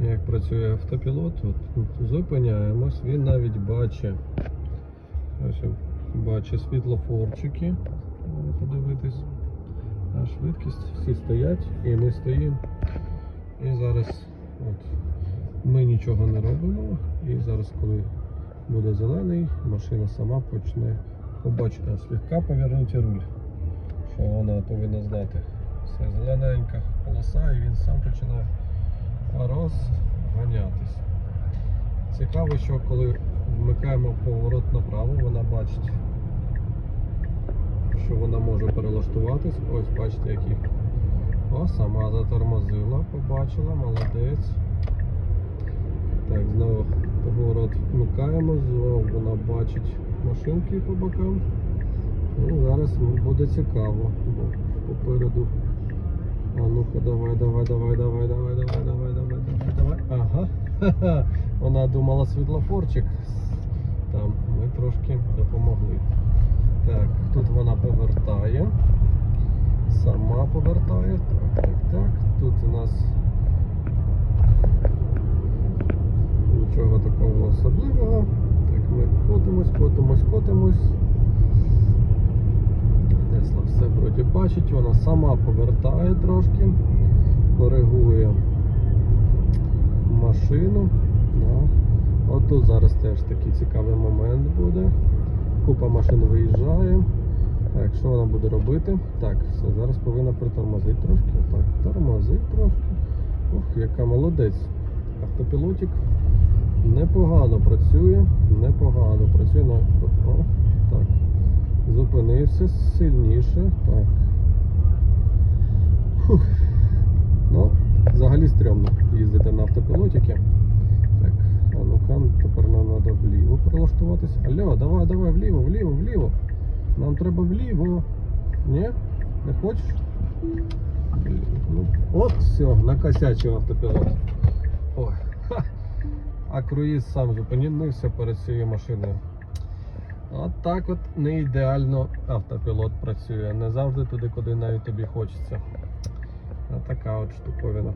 Як працює автопілот, от, зупиняємось, він навіть бачить, ось бачить світлофорчики, подивитись, а швидкість всі стоять і не стоїмо. І зараз от, ми нічого не робимо, і зараз, коли буде зелений, машина сама почне побачити слегка повернути руль, що вона повинна знати. Все зелененька полоса, і він сам починає розганятись. Цікаво, що коли вмикаємо поворот направо, вона бачить, що вона може перелаштуватись. Ось бачите, які. О, сама затормозила, побачила, молодець. Так, знову поворот вмикаємо, знову вона бачить машинки по бокам. І зараз буде цікаво, бо попереду. А ну-ка, давай, давай, давай, давай, давай, давай, давай, давай, давай, давай. Ага. Ха-ха. Вона думала світлофорчик. Там ми трошки допомогли. Так, тут вона повертає. Сама повертає. Так, так, так. Тут у нас нічого такого особливого. Так, ми котимось, котимось, котимось. Все вроді бачить, вона сама повертає трошки, коригує машину. Да. От тут зараз теж такий цікавий момент буде. Купа машин виїжджає. Так, що вона буде робити? Так, все, зараз повинна притормозити трошки. Так, тормозить трошки. Ох, яка молодець. Автопілотик непогано працює, непогано працює на. Так. Зупинився сильніше. Так. Ну, взагалі стрьомно їздити на автопілотіки. Так, а ну-ка, тепер нам треба вліво прилаштуватись. Алло, давай, давай, вліво, вліво, вліво. Нам треба вліво. Ні? Не хочеш? Блін, Ну, от все, накосячив автопілот. Ой. Ха. А круїз сам зупинився перед цією машиною. От так от не ідеально автопілот працює. Не завжди туди, куди навіть тобі хочеться. А така от штуковина.